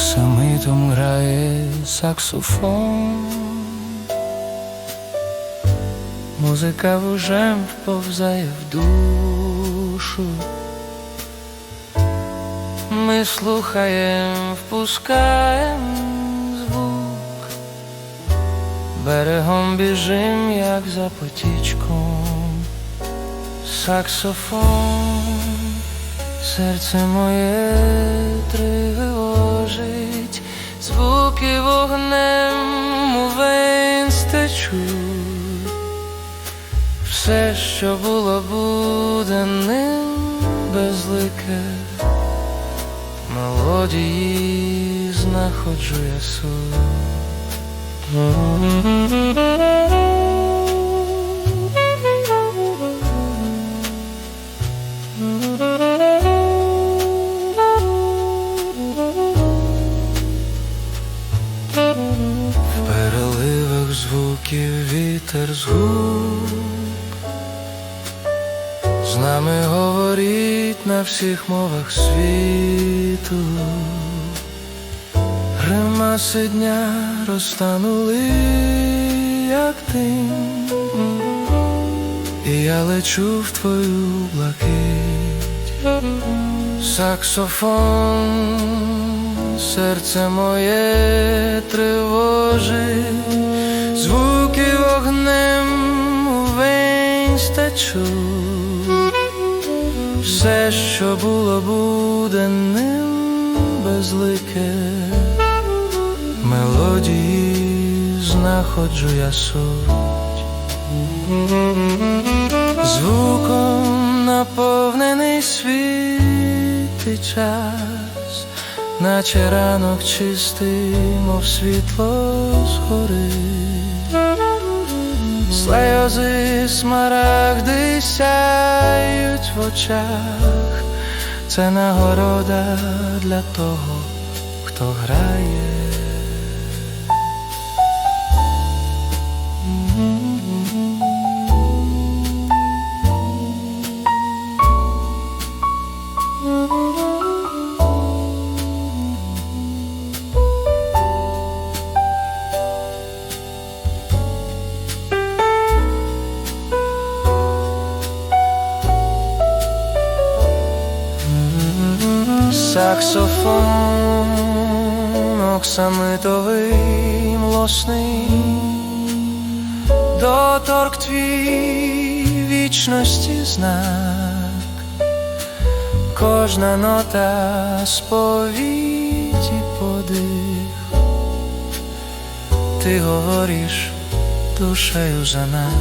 оксамитом грає саксофон. Музика вужем вповзає в душу. Ми слухаєм, впускаєм звук, берегом біжим, як за потічком, саксофон, серце моє тривожить, звуки вогнем у стечу, все, що було буде ним безлике. Мелодії знаходжу я В звуків вітер з губ з нами говорить на всіх мовах світу. Гримаси дня розтанули, як дим, і я лечу в твою блакить. Саксофон, серце моє тривожить, стечуть. Все, що було буденним безлике, мелодії знаходжу я суть, звуком наповнений світ і час, наче ранок чистий, мов світло згори. Сльози смарагди сяють в очах, це нагорода для того, хто грає. Саксофон оксамитовий млосний, доторк твій вічності знак, кожна нота сповідь подих, ти говориш душею за нас.